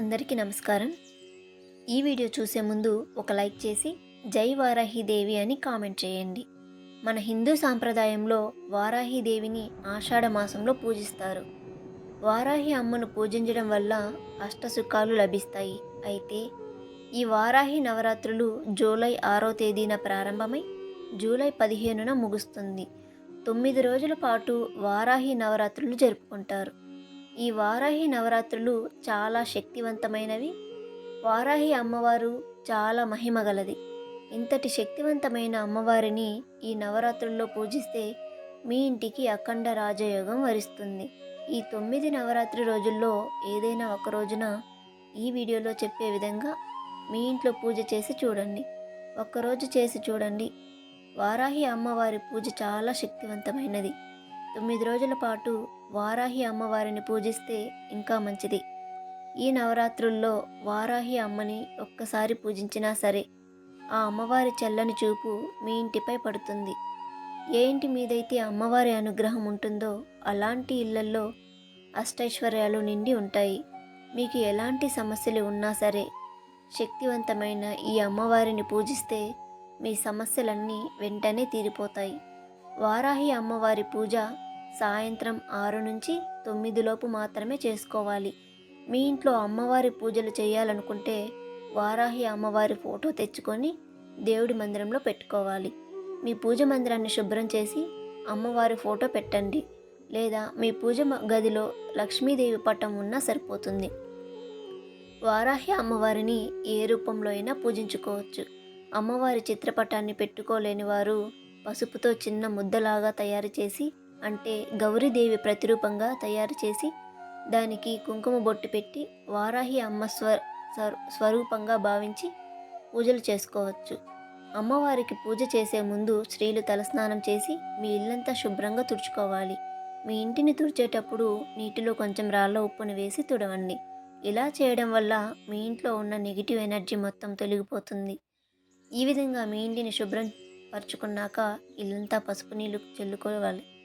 అందరికీ నమస్కారం. ఈ వీడియో చూసే ముందు ఒక లైక్ చేసి జై వారాహిదేవి అని కామెంట్ చేయండి. మన హిందూ సాంప్రదాయంలో వారాహిదేవిని ఆషాఢ మాసంలో పూజిస్తారు. వారాహి అమ్మను పూజించడం వల్ల అష్టసుఖాలు లభిస్తాయి. అయితే ఈ వారాహి నవరాత్రులు జూలై ఆరో తేదీన ప్రారంభమై జూలై పదిహేనున ముగుస్తుంది. తొమ్మిది రోజుల పాటు వారాహి నవరాత్రులు జరుపుకుంటారు. ఈ వారాహి నవరాత్రులు చాలా శక్తివంతమైనవి. వారాహి అమ్మవారు చాలా మహిమగలది ఇంతటి శక్తివంతమైన అమ్మవారిని ఈ నవరాత్రుల్లో పూజిస్తే మీ ఇంటికి అఖండ రాజయోగం వరిస్తుంది. ఈ తొమ్మిది నవరాత్రి రోజుల్లో ఏదైనా ఒక రోజున ఈ వీడియోలో చెప్పే విధంగా మీ ఇంట్లో పూజ చేసి చూడండి. ఒక్కరోజు చేసి చూడండి. వారాహి అమ్మవారి పూజ చాలా శక్తివంతమైనది. తొమ్మిది రోజుల పాటు వారాహి అమ్మవారిని పూజిస్తే ఇంకా మంచిది. ఈ నవరాత్రుల్లో వారాహి అమ్మని ఒక్కసారి పూజించినా సరే ఆ అమ్మవారి చల్లని చూపు మీ ఇంటిపై పడుతుంది. ఏ ఇంటి మీదైతే అమ్మవారి అనుగ్రహం ఉంటుందో అలాంటి ఇళ్ళల్లో అష్టైశ్వర్యాలు నిండి ఉంటాయి. మీకు ఎలాంటి సమస్యలు ఉన్నా సరే శక్తివంతమైన ఈ అమ్మవారిని పూజిస్తే మీ సమస్యలన్నీ వెంటనే తీరిపోతాయి. వారాహి అమ్మవారి పూజ సాయంత్రం ఆరు నుంచి తొమ్మిదిలోపు మాత్రమే చేసుకోవాలి. మీ ఇంట్లో అమ్మవారి పూజలు చేయాలనుకుంటే వారాహి అమ్మవారి ఫోటో తెచ్చుకొని దేవుడి మందిరంలో పెట్టుకోవాలి. మీ పూజ మందిరాన్ని శుభ్రం చేసి అమ్మవారి ఫోటో పెట్టండి. లేదా మీ పూజ గదిలో లక్ష్మీదేవి పటం ఉన్నా సరిపోతుంది. వారాహి అమ్మవారిని ఏ రూపంలో అయినా పూజించుకోవచ్చు. అమ్మవారి చిత్రపటాన్ని పెట్టుకోలేని వారు పసుపుతో చిన్న ముద్దలాగా తయారు చేసి అంటే గౌరీదేవి ప్రతిరూపంగా తయారు చేసి దానికి కుంకుమ బొట్టు పెట్టి వారాహి అమ్మ స్వ స్వరూపంగా భావించి పూజలు చేసుకోవచ్చు. అమ్మవారికి పూజ చేసే ముందు స్త్రీలు తలస్నానం చేసి మీ ఇల్లంతా శుభ్రంగా తుడుచుకోవాలి. మీ ఇంటిని తుడిచేటప్పుడు నీటిలో కొంచెం రాళ్ళ ఉప్పును వేసి తుడవండి. ఇలా చేయడం వల్ల మీ ఇంట్లో ఉన్న నెగిటివ్ ఎనర్జీ మొత్తం తొలగిపోతుంది. ఈ విధంగా మీ ఇంటిని శుభ్రం పరుచుకున్నాక ఇల్లంతా పసుపు నీళ్ళు చల్లుకోవాలి.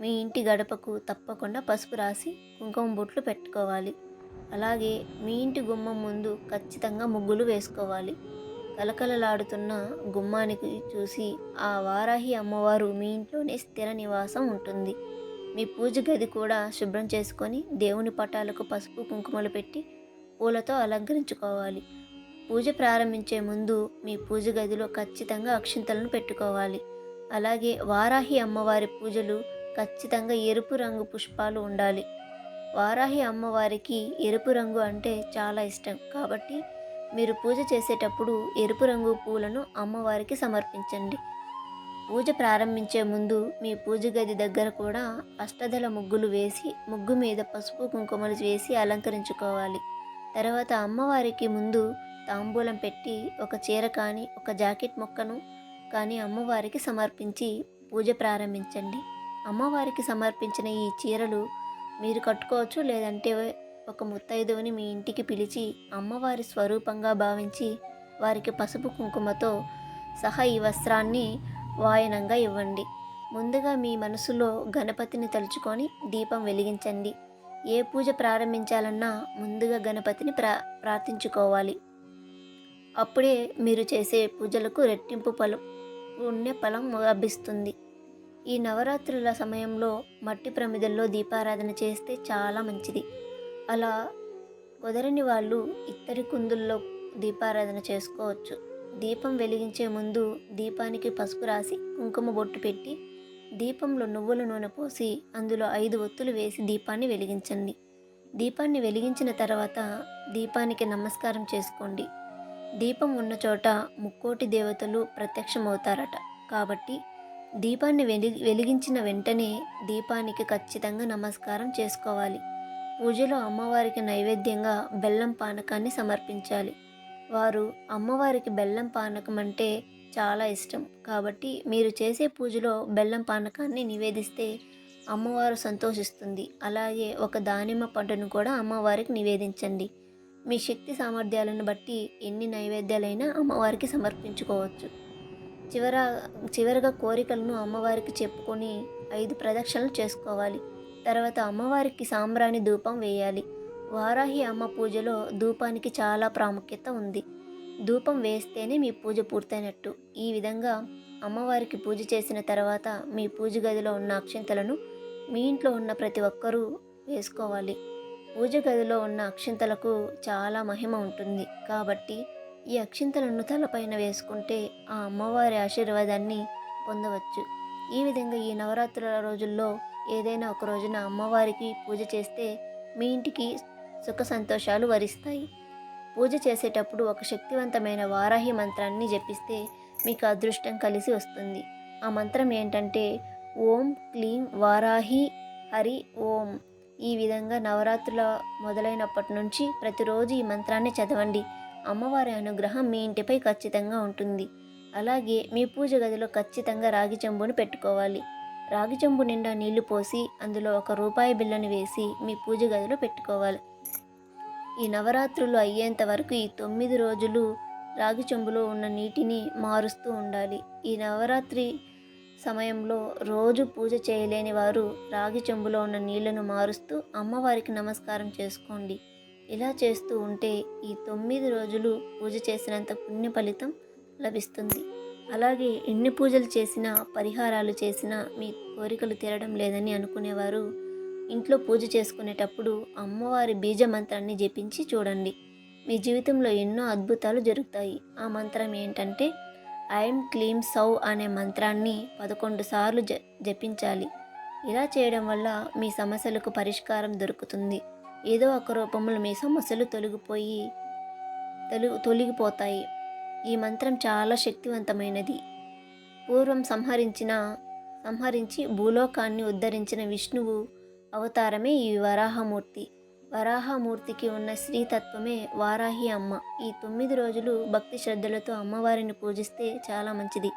మీ ఇంటి గడపకు తప్పకుండా పసుపు రాసి కుంకుమ బొట్లు పెట్టుకోవాలి. అలాగే మీ ఇంటి గుమ్మం ముందు ఖచ్చితంగా ముగ్గులు వేసుకోవాలి. కలకలలాడుతున్న గుమ్మానికి చూసి ఆ వారాహి అమ్మవారు మీ ఇంట్లోనే స్థిర నివాసం ఉంటుంది. మీ పూజ గది కూడా శుభ్రం చేసుకొని దేవుని పటాలకు పసుపు కుంకుమలు పెట్టి పూలతో అలంకరించుకోవాలి. పూజ ప్రారంభించే ముందు మీ పూజ గదిలో ఖచ్చితంగా అక్షింతలను పెట్టుకోవాలి. అలాగే వారాహి అమ్మవారి పూజలు ఖచ్చితంగా ఎరుపు రంగు పుష్పాలు ఉండాలి. వారాహి అమ్మవారికి ఎరుపు రంగు అంటే చాలా ఇష్టం. కాబట్టి మీరు పూజ చేసేటప్పుడు ఎరుపు రంగు పూలను అమ్మవారికి సమర్పించండి. పూజ ప్రారంభించే ముందు మీ పూజ గది దగ్గర కూడా అష్టదల ముగ్గులు వేసి ముగ్గు మీద పసుపు కుంకుమలు వేసి అలంకరించుకోవాలి. తర్వాత అమ్మవారికి ముందు తాంబూలం పెట్టి ఒక చీర కానీ ఒక జాకెట్ మొక్కను కానీ అమ్మవారికి సమర్పించి పూజ ప్రారంభించండి. అమ్మవారికి సమర్పించిన ఈ చీరలు మీరు కట్టుకోవచ్చు లేదంటే ఒక ముత్తైదువుని మీ ఇంటికి పిలిచి అమ్మవారి స్వరూపంగా భావించి వారికి పసుపు కుంకుమతో సహా ఈ వస్త్రాన్ని వాయనంగా ఇవ్వండి. ముందుగా మీ మనసులో గణపతిని తలుచుకొని దీపం వెలిగించండి. ఏ పూజ ప్రారంభించాలన్నా ముందుగా గణపతిని ప్రా ప్రార్థించుకోవాలి. అప్పుడే మీరు చేసే పూజలకు రెట్టింపు ఫలం పుణ్య ఫలం లభిస్తుంది. ఈ నవరాత్రుల సమయంలో మట్టి ప్రమిదల్లో దీపారాధన చేస్తే చాలా మంచిది. అలా కుదరని వాళ్ళు ఇత్తడి కుందుల్లో దీపారాధన చేసుకోవచ్చు. దీపం వెలిగించే ముందు దీపానికి పసుపు రాసి కుంకుమ బొట్టు పెట్టి దీపంలో నువ్వుల నూనె పోసి అందులో ఐదు ఒత్తులు వేసి దీపాన్ని వెలిగించండి. దీపాన్ని వెలిగించిన తర్వాత దీపానికి నమస్కారం చేసుకోండి. దీపం ఉన్న చోట ముక్కోటి దేవతలు ప్రత్యక్షమవుతారట. కాబట్టి దీపాన్ని వెలి వెలిగించిన వెంటనే దీపానికి ఖచ్చితంగా నమస్కారం చేసుకోవాలి. పూజలో అమ్మవారికి నైవేద్యంగా బెల్లం పానకాన్ని సమర్పించాలి. వారు అమ్మవారికి బెల్లం పానకం అంటే చాలా ఇష్టం. కాబట్టి మీరు చేసే పూజలో బెల్లం పానకాన్ని నివేదిస్తే అమ్మవారు సంతోషిస్తుంది. అలాగే ఒక దానిమ్మ పండును కూడా అమ్మవారికి నివేదించండి. మీ శక్తి సామర్థ్యాలను బట్టి ఎన్ని నైవేద్యాలైనా అమ్మవారికి సమర్పించుకోవచ్చు. చివర చివరగా కోరికలను అమ్మవారికి చెప్పుకొని ఐదు ప్రదక్షిణలు చేసుకోవాలి. తర్వాత అమ్మవారికి సాంబ్రాణి ధూపం వేయాలి. వారాహి అమ్మ పూజలో ధూపానికి చాలా ప్రాముఖ్యత ఉంది. ధూపం వేస్తేనే మీ పూజ పూర్తయినట్టు. ఈ విధంగా అమ్మవారికి పూజ చేసిన తర్వాత మీ పూజ గదిలో ఉన్న అక్షింతలను మీ ఇంట్లో ఉన్న ప్రతి ఒక్కరూ వేసుకోవాలి. పూజ గదిలో ఉన్న అక్షింతలకు చాలా మహిమ ఉంటుంది. కాబట్టి ఈ అక్షింతలను తలపైన వేసుకుంటే ఆ అమ్మవారి ఆశీర్వాదాన్ని పొందవచ్చు. ఈ విధంగా ఈ నవరాత్రుల రోజుల్లో ఏదైనా ఒక రోజున అమ్మవారికి పూజ చేస్తే మీ ఇంటికి సుఖ సంతోషాలు వరిస్తాయి. పూజ చేసేటప్పుడు ఒక శక్తివంతమైన వారాహి మంత్రాన్ని జపిస్తే మీకు అదృష్టం కలిసి వస్తుంది. ఆ మంత్రం ఏంటంటే ఓం క్లీం వారాహి హరి ఓం. ఈ విధంగా నవరాత్రుల మొదలైనప్పటి నుంచి ప్రతిరోజు ఈ మంత్రాన్ని చదవండి. అమ్మవారి అనుగ్రహం మీ ఇంటిపై ఖచ్చితంగా ఉంటుంది. అలాగే మీ పూజ గదిలో ఖచ్చితంగా రాగి చెంబును పెట్టుకోవాలి. రాగి చెంబు నిండా నీళ్ళు పోసి అందులో ఒక రూపాయి బిల్లను వేసి మీ పూజ గదిలో పెట్టుకోవాలి. ఈ నవరాత్రులు అయ్యేంత వరకు ఈ తొమ్మిది రోజులు రాగి చెంబులో ఉన్న నీటిని మారుస్తూ ఉండాలి. ఈ నవరాత్రి సమయంలో రోజు పూజ చేయలేని వారు రాగి చెంబులో ఉన్న నీళ్ళను మారుస్తూ అమ్మవారికి నమస్కారం చేసుకోండి. ఇలా చేస్తూ ఉంటే ఈ తొమ్మిది రోజులు పూజ చేసినంత పుణ్య ఫలితం లభిస్తుంది. అలాగే ఎన్ని పూజలు చేసినా పరిహారాలు చేసినా మీ కోరికలు తీరడం లేదని అనుకునేవారు. ఇంట్లో పూజ చేసుకునేటప్పుడు అమ్మవారి బీజ మంత్రాన్ని జపించి చూడండి. మీ జీవితంలో ఎన్నో అద్భుతాలు జరుగుతాయి. ఆ మంత్రం ఏంటంటే ఐఎమ్ క్లీం సౌ అనే మంత్రాన్ని పదకొండు సార్లు జ జపించాలి. ఇలా చేయడం వల్ల మీ సమస్యలకు పరిష్కారం దొరుకుతుంది. ఏదో ఒక రూపంలో మీ సమస్యలు తొలగిపోయి తొలగి తొలగిపోతాయి. ఈ మంత్రం చాలా శక్తివంతమైనది. పూర్వం సంహరించిన సంహరించి భూలోకాన్ని ఉద్ధరించిన విష్ణువు అవతారమే ఈ వరాహమూర్తి. వరాహమూర్తికి ఉన్న శ్రీతత్వమే వారాహి అమ్మ. ఈ తొమ్మిది రోజులు భక్తి శ్రద్ధలతో అమ్మవారిని పూజిస్తే చాలా మంచిది.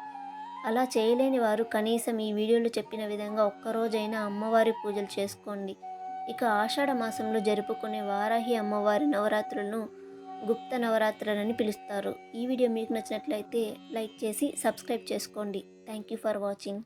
అలా చేయలేని వారు కనీసం ఈ వీడియోలో చెప్పిన విధంగా ఒక్కరోజైనా అమ్మవారి పూజలు చేసుకోండి. ఇక ఆషాఢ మాసంలో జరుపుకునే వారాహి అమ్మవారి నవరాత్రులను గుప్త నవరాత్రులని పిలుస్తారు. ఈ వీడియో మీకు నచ్చినట్లయితే లైక్ చేసి సబ్స్క్రైబ్ చేసుకోండి. Thank you for watching